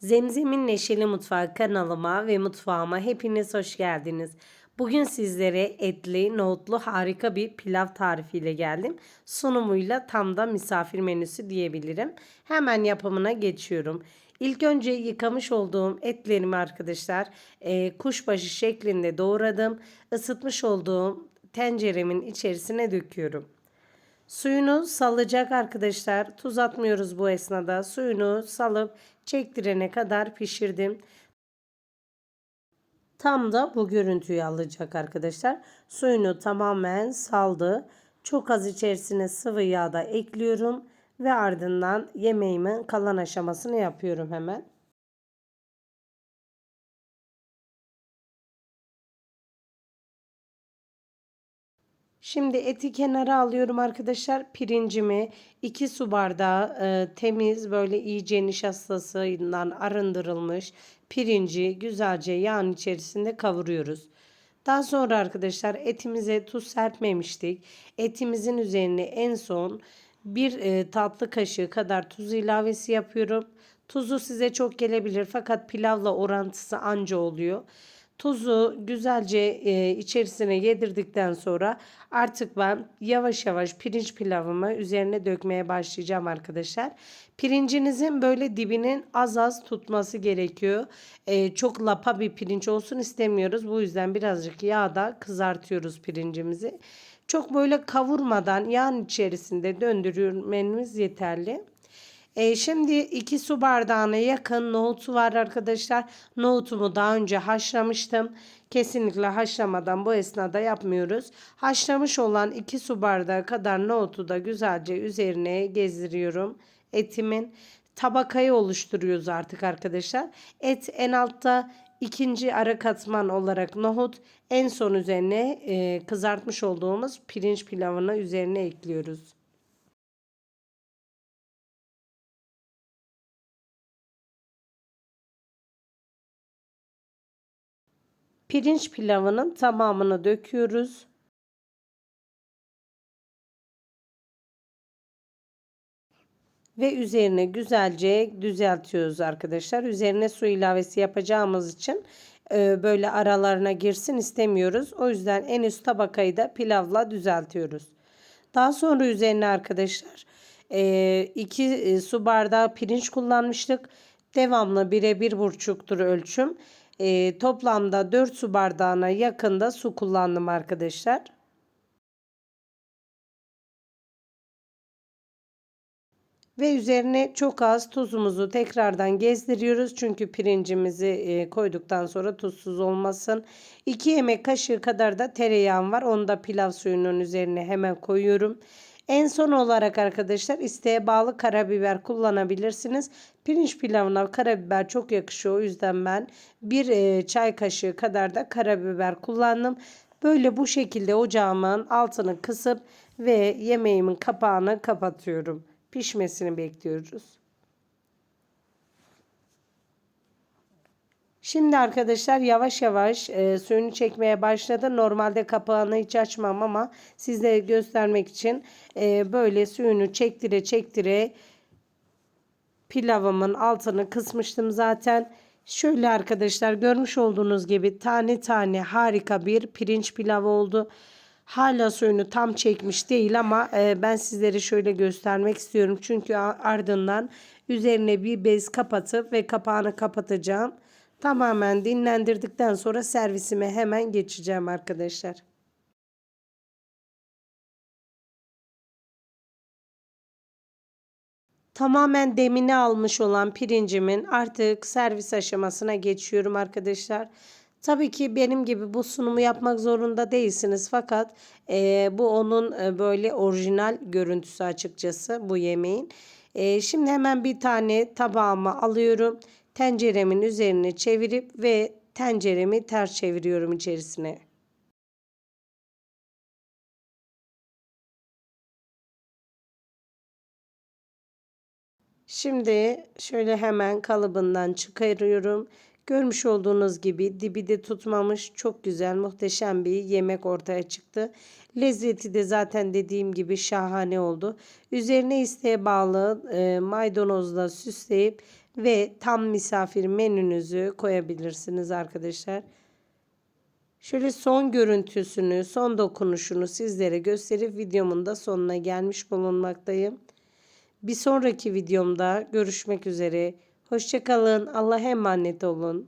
Zemzem'in Neşeli Mutfağı kanalıma ve mutfağıma hepiniz hoş geldiniz. Bugün sizlere etli, nohutlu harika bir pilav tarifiyle geldim. Sunumuyla tam da misafir menüsü diyebilirim. Hemen yapımına geçiyorum. İlk önce yıkamış olduğum etlerimi arkadaşlar e, kuşbaşı şeklinde doğradım. Isıtmış olduğum tenceremin içerisine döküyorum. Suyunu salacak arkadaşlar. Tuz atmıyoruz bu esnada. Suyunu salıp çektirene kadar pişirdim. Tam da bu görüntüyü alacak arkadaşlar. Suyunu tamamen saldı. Çok az içerisine sıvı yağ da ekliyorum ve ardından yemeğimin kalan aşamasını yapıyorum hemen. Şimdi eti kenara alıyorum arkadaşlar. Pirincimi 2 su bardağı e, temiz böyle iyice nişastasından arındırılmış pirinci güzelce yağın içerisinde kavuruyoruz. Daha sonra arkadaşlar etimize tuz serpmemiştik. Etimizin üzerine en son bir e, tatlı kaşığı kadar tuz ilavesi yapıyorum. Tuzu size çok gelebilir fakat pilavla orantısı anca oluyor. Tuzu güzelce e, içerisine yedirdikten sonra artık ben yavaş yavaş pirinç pilavımı üzerine dökmeye başlayacağım arkadaşlar. Pirincinizin böyle dibinin az az tutması gerekiyor. E, çok lapa bir pirinç olsun istemiyoruz. Bu yüzden birazcık yağda kızartıyoruz pirincimizi. Çok böyle kavurmadan yağın içerisinde döndürmeniz yeterli. E, şimdi 2 su bardağına yakın nohutu var arkadaşlar. Nohutumu daha önce haşlamıştım. Kesinlikle haşlamadan bu esnada yapmıyoruz. Haşlamış olan 2 su bardağı kadar nohutu da güzelce üzerine gezdiriyorum. Etimin tabakayı oluşturuyoruz artık arkadaşlar. Et en altta ikinci ara katman olarak nohut en son üzerine e, kızartmış olduğumuz pirinç pilavını üzerine ekliyoruz. Pirinç pilavının tamamını döküyoruz. Ve üzerine güzelce düzeltiyoruz arkadaşlar. Üzerine su ilavesi yapacağımız için e, böyle aralarına girsin istemiyoruz. O yüzden en üst tabakayı da pilavla düzeltiyoruz. Daha sonra üzerine arkadaşlar 2 e, su bardağı pirinç kullanmıştık. Devamlı birebir buçuktur ölçüm. E, toplamda 4 su bardağına yakında su kullandım arkadaşlar. Ve üzerine çok az tuzumuzu tekrardan gezdiriyoruz. Çünkü pirincimizi e, koyduktan sonra tuzsuz olmasın. 2 yemek kaşığı kadar da tereyağım var. Onu da pilav suyunun üzerine hemen koyuyorum. En son olarak arkadaşlar isteğe bağlı karabiber kullanabilirsiniz. Pirinç pilavına karabiber çok yakışıyor. O yüzden ben bir e, çay kaşığı kadar da karabiber kullandım. Böyle bu şekilde ocağımın altını kısıp ve yemeğimin kapağını kapatıyorum. Pişmesini bekliyoruz. Şimdi arkadaşlar yavaş yavaş e, suyunu çekmeye başladı. Normalde kapağını hiç açmam ama sizlere göstermek için e, böyle suyunu çektire çektire pilavımın altını kısmıştım zaten. Şöyle arkadaşlar görmüş olduğunuz gibi tane tane harika bir pirinç pilavı oldu. Hala suyunu tam çekmiş değil ama e, ben sizlere şöyle göstermek istiyorum. Çünkü ardından üzerine bir bez kapatıp ve kapağını kapatacağım. Tamamen dinlendirdikten sonra servisime hemen geçeceğim arkadaşlar. Tamamen demini almış olan pirincimin artık servis aşamasına geçiyorum arkadaşlar. Tabii ki benim gibi bu sunumu yapmak zorunda değilsiniz fakat e, bu onun e, böyle orijinal görüntüsü açıkçası bu yemeğin. E, şimdi hemen bir tane tabağıma alıyorum tenceremin üzerine çevirip ve tenceremi ters çeviriyorum içerisine. Şimdi şöyle hemen kalıbından çıkarıyorum. Görmüş olduğunuz gibi dibi de tutmamış çok güzel muhteşem bir yemek ortaya çıktı. Lezzeti de zaten dediğim gibi şahane oldu. Üzerine isteğe bağlı e, maydanozla süsleyip ve tam misafir menünüzü koyabilirsiniz arkadaşlar. Şöyle son görüntüsünü, son dokunuşunu sizlere gösterip videomun da sonuna gelmiş bulunmaktayım. Bir sonraki videomda görüşmek üzere. Hoşçakalın. Allah'a emanet olun.